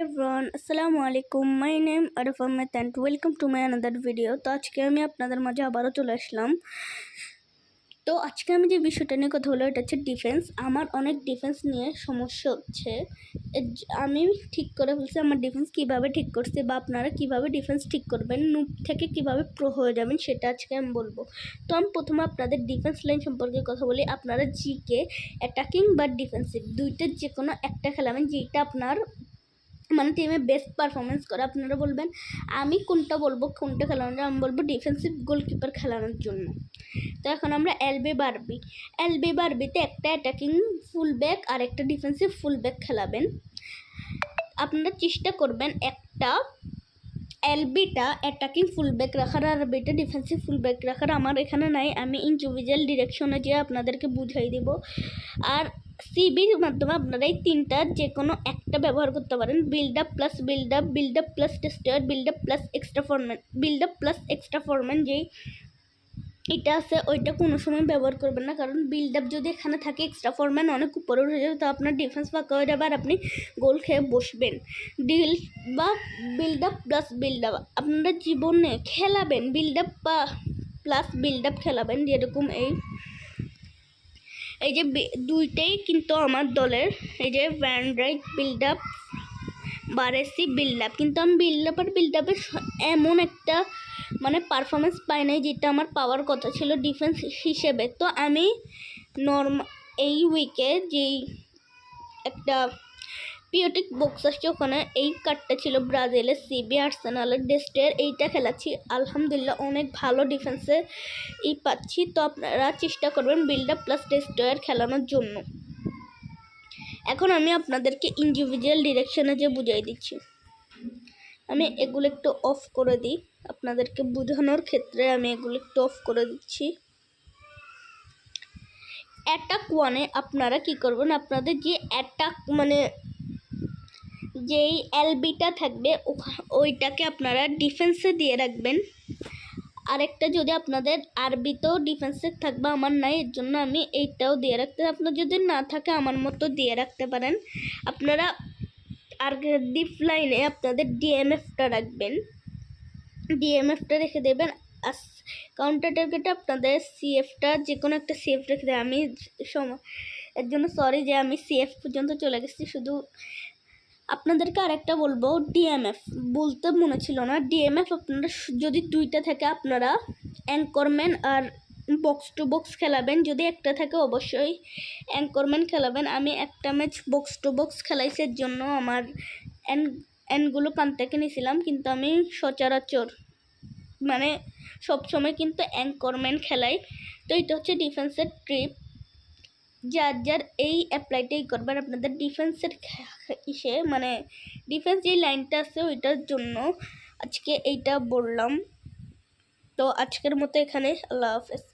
everyone আসসালামু আলাইকুম my name Arif Ahmed and welcome to my another video তো আজকে আমি আপনাদের মাঝে আবারও চলে আসলাম। তো আজকে আমি যে বিষয়টা নিয়ে কথা বলব, এটা হচ্ছে ডিফেন্স আমার অনেক ডিফেন্স নিয়ে সমস্যা হচ্ছে। আমি ঠিক করে বলছি আমার ডিফেন্স কীভাবে ঠিক করছি বা আপনারা কীভাবে ডিফেন্স ঠিক করবেন, নুপ থেকে কীভাবে প্রো হয়ে যাবেন সেটা আজকে আমি বলব। তো আমি প্রথমে আপনাদের ডিফেন্স লাইন সম্পর্কে কথা বলি। আপনারা জিকে অ্যাটাকিং বা ডিফেন্সিভ দুইটার যে কোনো একটা খেলাবেন যেটা আপনার মানে টিমে বেস্ট পারফরমেন্স করে, আপনারা বলবেন, আমি কোনটা বলব, কোনটা খেলানোর? আমি বলব ডিফেন্সিভ গোলকিপার খেলানোর জন্য। তো এখন আমরা এলবি বারবি এলবি বারবিতে একটা অ্যাটাকিং ফুল ব্যাক আর একটা ডিফেন্সিভ ফুল ব্যাক খেলাবেন। আপনারা চেষ্টা করবেন একটা এলবিটা অ্যাটাকিং ফুল ব্যাক রাখার আর বিটা ডিফেন্সিভ ফুল ব্যাক রাখার। আমার এখানে নাই, আমি ইন্ডিভিজুয়াল ডিরেকশনে যে আপনাদেরকে বুঝাই দেব। আর সিবির মাধ্যমে আপনারা এই তিনটার যে কোনো একটা ব্যবহার করতে পারেন। Build up plus build up build up plus tester build up plus extra foreman build up plus extra foreman যেই এটা আছে, ওইটা কোনো সময় ব্যবহার করবেন না। কারণ বিল্ড আপ যদি এখানে থাকে এক্সট্রা ফরম্যান অনেক উপরে উঠে যাবে, তো আপনার ডিফেন্স ফাঁকা হয়ে যাবে আর আপনি গোল খেয়ে বসবেন। ডিল বা build up plus build up আপনারা জীবনে খেলাবেন। বিল্ড আপ বা প্লাস বিল্ড আপ খেলাবেন, যেরকম এই এই যে দুইটাই কিন্তু আমার দলের। এই যে ভ্যান রাইট বিল্ড আপ বারেসি বিল্ড আপ কিন্তু আমি বিল্ড আপ আর বিল্ড আপে এমন একটা মানে পারফরমেন্স পাই নাই যেটা আমার পাওয়ার কথা ছিল ডিফেন্স হিসেবে। তো আমি নর্মাল এই উইকে যেই একটা পিওটিক বক্স আসছে ওখানে এই কার্ডটা ছিল ব্রাজিলের সিবি আর্সেনালের ডেস্টের এইটা খেলাচ্ছি। আলহামদুলিল্লাহ অনেক ভালো ডিফেন্সে ই পাচ্ছি। তো আপনারা চেষ্টা করবেন বিল্ড আপ প্লাস ডেস্টয়ার খেলানোর জন্য। এখন আমি আপনাদেরকে ইন্ডিভিজুয়াল ডিরেকশনে যে বুঝাই দিচ্ছি। আমি এগুলো একটু অফ করে দিই। আপনাদেরকে বোঝানোর ক্ষেত্রে আমি এগুলো একটু অফ করে দিচ্ছি। অ্যাটাক ওয়ানে আপনারা কি করবেন? আপনাদের যে অ্যাটাক মানে যেই এলবিটা থাকবে ওইটাকে আপনারা ডিফেন্সে দিয়ে রাখবেন। আরেকটা যদি আপনাদের আরবিতেও ডিফেন্সে থাকবে, আমার নাই, এর জন্য আমি এইটাও দিয়ে রাখতে আপনার যদি না থাকে, আমার মতো দিয়ে রাখতে পারেন। আপনারা আর ডিপ লাইনে আপনাদের ডিএমএফটা রাখবেন। ডিএমএফটা রেখে দেবেন কাউন্টার টার্গেটে আপনাদের সিএফটা, যে কোনো একটা সিএফ রেখে দেবেন। আমি সময় এর জন্য সরি যে আমি সিএফ পর্যন্ত চলে গেছি, শুধু আপনাদেরকে আরেকটা বলব ডিএমএফ বলতে মনে ছিল না। ডিএমএফ আপনারা যদি দুইটা থাকে আপনারা অ্যাঙ্করম্যান আর বক্স টু বক্স খেলাবেন, যদি একটা থাকে অবশ্যই অ্যাঙ্করম্যান খেলাবেন। আমি একটা ম্যাচ বক্স টু বক্স খেলাইছের জন্য আমার অ্যান অ্যানগুলো কান থেকে নিয়েছিলাম কিন্তু আমি সচরাচর মানে সবসময় কিন্তু অ্যাঙ্করম্যান খেলাই। তো এটা হচ্ছে ডিফেন্সের ট্রিপ যার যার এই অ্যাপ্লাইটাই করবেন আপনাদের ডিফেন্সের ইসে মানে ডিফেন্স যে লাইনটা আছে ওইটার জন্য আজকে এইটা বললাম। তো আজকের মতো এখানে, আল্লাহ হাফেজ।